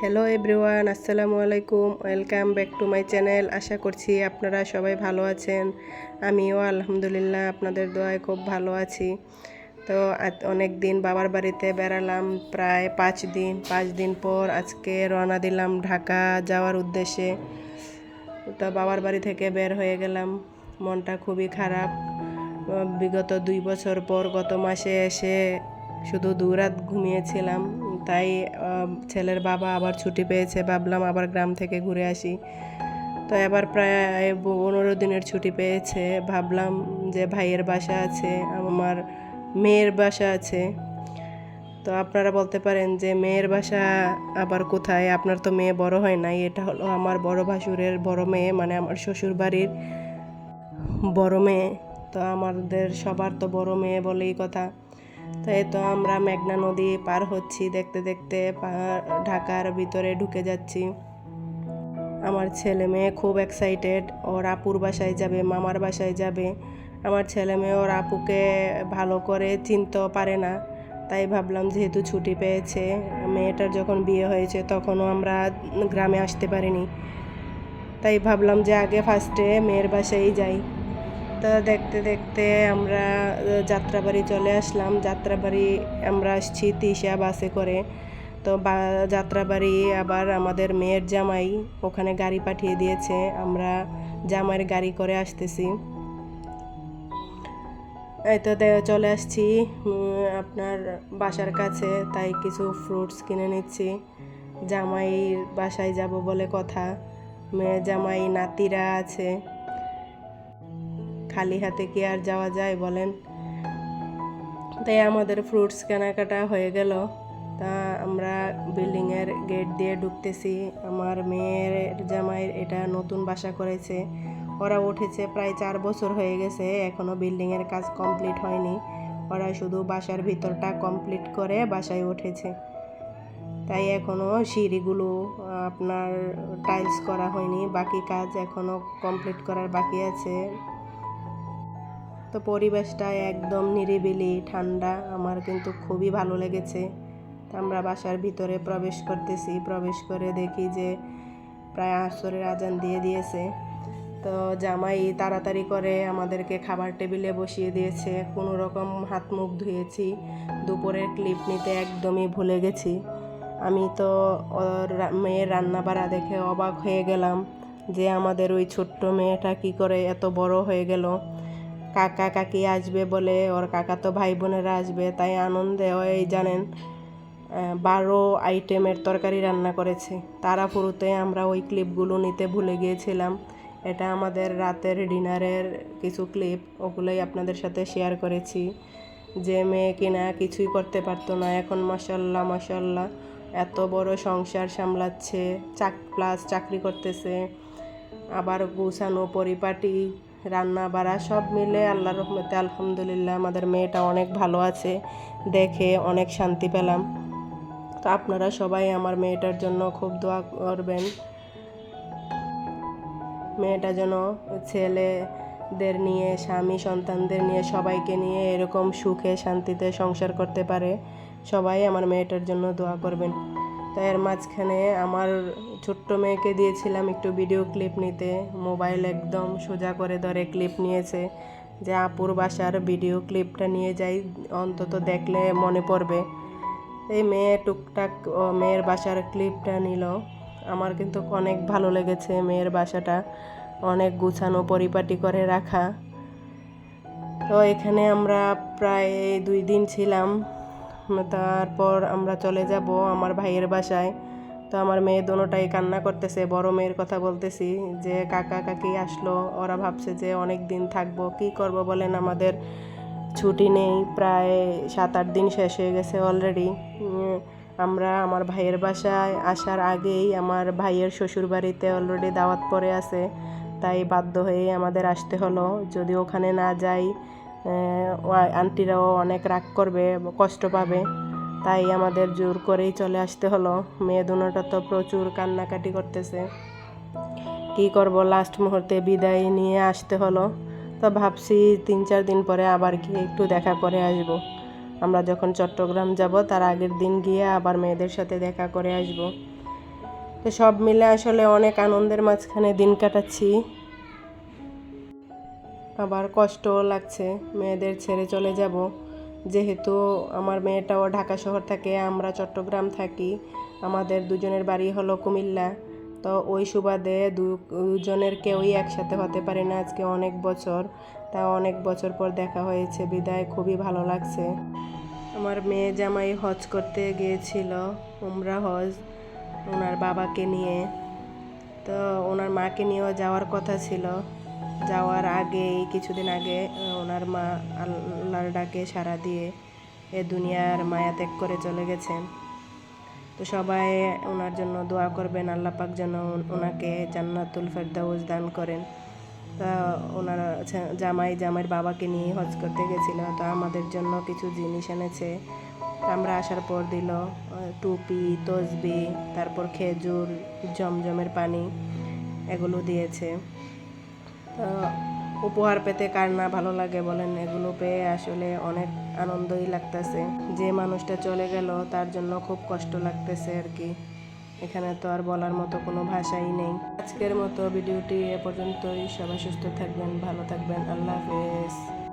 Hello everyone আসসালামু আলাইকুম welcome back to my channel আশা করছি আপনারা সবাই ভালো আছেন। আমিও আলহামদুলিল্লাহ আপনাদের দোয়ায় খুব ভালো আছি। তো অনেক দিন বাবার বাড়িতে বেড়ালাম, প্রায় পাঁচ দিন পাঁচ দিন পর আজকে রওনা দিলাম ঢাকা যাওয়ার উদ্দেশ্যে। তো বাবার বাড়ি থেকে বের হয়ে গেলাম। মনটা খুবই খারাপ। বিগত দুই বছর পর গত মাসে এসে শুধু দু রাত ঘুমিয়েছিলাম। তাই ছেলের বাবা আবার ছুটি পেয়েছে, ভাবলাম আবার গ্রাম থেকে ঘুরে আসি। তো এবার প্রায় পনেরো দিনের ছুটি পেয়েছে, ভাবলাম যে ভাইয়ের বাসা আছে, আমার মেয়ের বাসা আছে। তো আপনারা বলতে পারেন যে মেয়ের বাসা আবার কোথায়? আপনার তো মেয়ে বড় হয় নাই, এটা হলো আমার বড় ভাসুরের বড় মেয়ে মানে আমার শ্বশুর বাড়ির বড় মেয়ে। তো আমাদের সবার তো বড় মেয়ে বলেই কথা। তো এই তো আমরা মেঘনা নদী পার হচ্ছি, দেখতে দেখতে ঢাকার ভিতরে ঢুকে যাচ্ছি। আমার ছেলে মেয়ে খুব এক্সাইটেড ওর আপুর বাসায় যাবে, মামার বাসায় যাবে। আমার ছেলে মেয়ে ওর আপুকে ভালো করে চিনতেও পারে না, তাই ভাবলাম যেহেতু ছুটি পেয়েছে, মেয়েটার যখন বিয়ে হয়েছে তখনও আমরা গ্রামে আসতে পারিনি। তাই ভাবলাম যে আগে ফার্স্টে মেয়ের বাসায় যাই। তো দেখতে দেখতে আমরা যাত্রাবাড়ি চলে আসলাম। যাত্রাবাড়ি আমরা আসছি তিশা বাসে করে। তো যাত্রাবাড়ি আবার আমাদের মেয়ের জামাই ওখানে গাড়ি পাঠিয়ে দিয়েছে। আমরা জামাইয়ের গাড়ি করে আসতেছি। এই তো চলে আসছি। আপনার বাসার কাছে, তাই কিছু ফ্রুটস কিনে নিচ্ছি। জামাইয়ের বাসায় যাব বলে কথা। মেয়ে জামাই নাতিরা আছে। খালি হাতে কি আর যাওয়া যায় বলেন? তাই আমাদের ফ্রুটস কেনাকাটা হয়ে গেল। তা আমরা বিল্ডিংয়ের গেট দিয়ে ঢুকতেছি। আমার মেয়ের জামাইয়ের এটা নতুন বাসা করেছে। ওরা উঠেছে প্রায় চার বছর হয়ে গেছে এখনও বিল্ডিংয়ের কাজ কমপ্লিট হয়নি। ওরা শুধু বাসার ভিতরটা কমপ্লিট করে বাসায় উঠেছে। তাই এখনও সিঁড়িগুলো আপনার টাইলস করা হয়নি। বাকি কাজ এখনও কমপ্লিট করার বাকি আছে। তো পরিবেশটা একদম নিরিবিলি, ঠান্ডা। আমার কিন্তু খুবই ভালো লেগেছে। তো আমরা বাসার ভিতরে প্রবেশ করতেছি। প্রবেশ করে দেখি যে প্রায় আসরের আজান দিয়ে দিয়েছে। তো জামাই তাড়াতাড়ি করে আমাদেরকে খাবার টেবিলে বসিয়ে দিয়েছে। কোনো রকম হাত মুখ ধুয়েছি। দুপুরের ক্লিপ নিতে একদমই ভুলে গেছি। আমি তো ওর মেয়ের রান্না বাড়া দেখে অবাক হয়ে গেলাম যে আমাদের ওই ছোট্ট মেয়েটা কি করে এত বড় হয়ে গেল। কাকা কাকি আসবে বলে, ওর কাকা তো ভাই বোনেরা আসবে, তাই আনন্দে ওই জানেন বারো আইটেমের তরকারি রান্না করেছে। তারা ফুরুতে আমরা ওই ক্লিপগুলো নিতে ভুলে গিয়েছিলাম। এটা আমাদের রাতের ডিনারের কিছু ক্লিপ, ওগুলোই আপনাদের সাথে শেয়ার করেছি। যে মেয়ে কিনা কিছুই করতে পারতো না, এখন মাসাল্লাহ মাসাল্লাহ এত বড় সংসার সামলাচ্ছে, চাক প্লাস চাকরি করতেছে, আবার গুছানো, পরিপাটি রান্না বাড়া সব মিলে আল্লাহ রহমতে আলহামদুলিল্লাহ আমাদের মেয়েটা অনেক ভালো আছে, দেখে অনেক শান্তি পেলাম। তো আপনারা সবাই আমার মেয়েটার জন্য খুব দোয়া করবেন। মেয়েটা যেন ছেলেদের নিয়ে, স্বামী সন্তানদের নিয়ে, সবাইকে নিয়ে এরকম সুখে শান্তিতে সংসার করতে পারে, সবাই আমার মেয়েটার জন্য দোয়া করবেন। তাই এর মাঝখানে আমার ছোট্ট মেয়েকে দিয়েছিলাম একটু ভিডিও ক্লিপ নিতে। মোবাইল একদম সোজা করে ধরে ক্লিপ নিয়েছে। যে আপুর বাসার ভিডিও ক্লিপটা নিয়ে যাই, অন্তত দেখলে মনে পড়বে। এই মেয়ে টুকটাক মেয়ের বাসার ক্লিপটা নিল। আমার কিন্তু অনেক ভালো লেগেছে মেয়ের বাসাটা। অনেক গুছানো পরিপাটি করে রাখা। তো এখানে আমরা প্রায় দুই দিন ছিলাম। তারপর আমরা চলে যাব আমার ভাইয়ের বাসায়। তো আমার মেয়ে দোনোটাই কান্না করতেছে, বড় মেয়ের কথা বলতেছি যে, কাকা, কাকি আসলো। ওরা ভাবছে যে অনেক দিন থাকব, কি করব বলেন আমাদের? ছুটি নেই, প্রায় সাত আট দিন শেষ হয়ে গেছে অলরেডি আমরা আমার ভাইয়ের বাসায় আসার আগেই আমার ভাইয়ের শ্বশুর বাড়িতে অলরেডি দাওয়াত পড়ে আছে। তাই বাধ্য হয়ে আমাদের আসতে হলো। যদি ওখানে না যাই আন্টিরাও অনেক রাগ করবে, কষ্ট পাবে। তাই আমাদের জোর করেই চলে আসতে হলো। মেয়ে দুনোটা তো প্রচুর কান্নাকাটি করতেছে। কি করব লাস্ট মুহূর্তে বিদায় নিয়ে আসতে হলো। তো ভাবছি তিন চার দিন পরে আবার গিয়ে একটু দেখা করে আসব। আমরা যখন চট্টগ্রাম যাব, তার আগের দিন গিয়ে আবার মেয়েদের সাথে দেখা করে আসব। তো সব মিলে আসলে অনেক আনন্দের মাঝখানে দিন কাটাচ্ছি। আবার কষ্টও লাগছে, মেয়েদের ছেড়ে চলে যাব। যেহেতু আমার মেয়েটাও ঢাকা শহর থাকে, আমরা চট্টগ্রাম থাকি, আমাদের দুজনের বাড়ি হলো কুমিল্লা। তো ওই সুবাদে দুজনের কেউই একসাথে হতে পারে না আজকে অনেক বছর। তা অনেক বছর পর দেখা হয়েছে, বিদায় খুবই ভালো লাগছে। আমার মেয়ে জামাই হজ করতে গিয়েছিল, উমরা হজ, ওনার বাবাকে নিয়ে। তো ওনার মাকে নিয়েও যাওয়ার কথা ছিল। যাওয়ার আগেই কিছুদিন আগে ওনার মা আল্লাহর ডাকে সাড়া দিয়ে এ দুনিয়ার মায়া ত্যাগ করে চলে গেছেন। তো সবাই ওনার জন্য দোয়া করবেন, আল্লাহ পাক যেন ওনাকে জান্নাতুল ফেরদাউস দান করেন। তা ওনার জামাই, জামাইয়ের বাবাকে নিয়ে হজ করতে গেছিল, তো আমাদের জন্য কিছু জিনিস এনেছে। আমরা আসার পর দিল টুপি, তসবি, তারপর খেজুর, জমজমের পানি, এগুলো দিয়েছে। উপহার পেতে কার না ভালো লাগে বলেন, এগুলো পেয়ে আসলে অনেক আনন্দই লাগতেছে। যে মানুষটা চলে গেল, তার জন্য খুব কষ্ট লাগতেছে আর কি। এখানে তো আর বলার মতো কোনো ভাষাই নেই। আজকের মতো ভিডিওটি এ পর্যন্তই। সবাই সুস্থ থাকবেন, ভালো থাকবেন। আল্লাহ হাফেজ।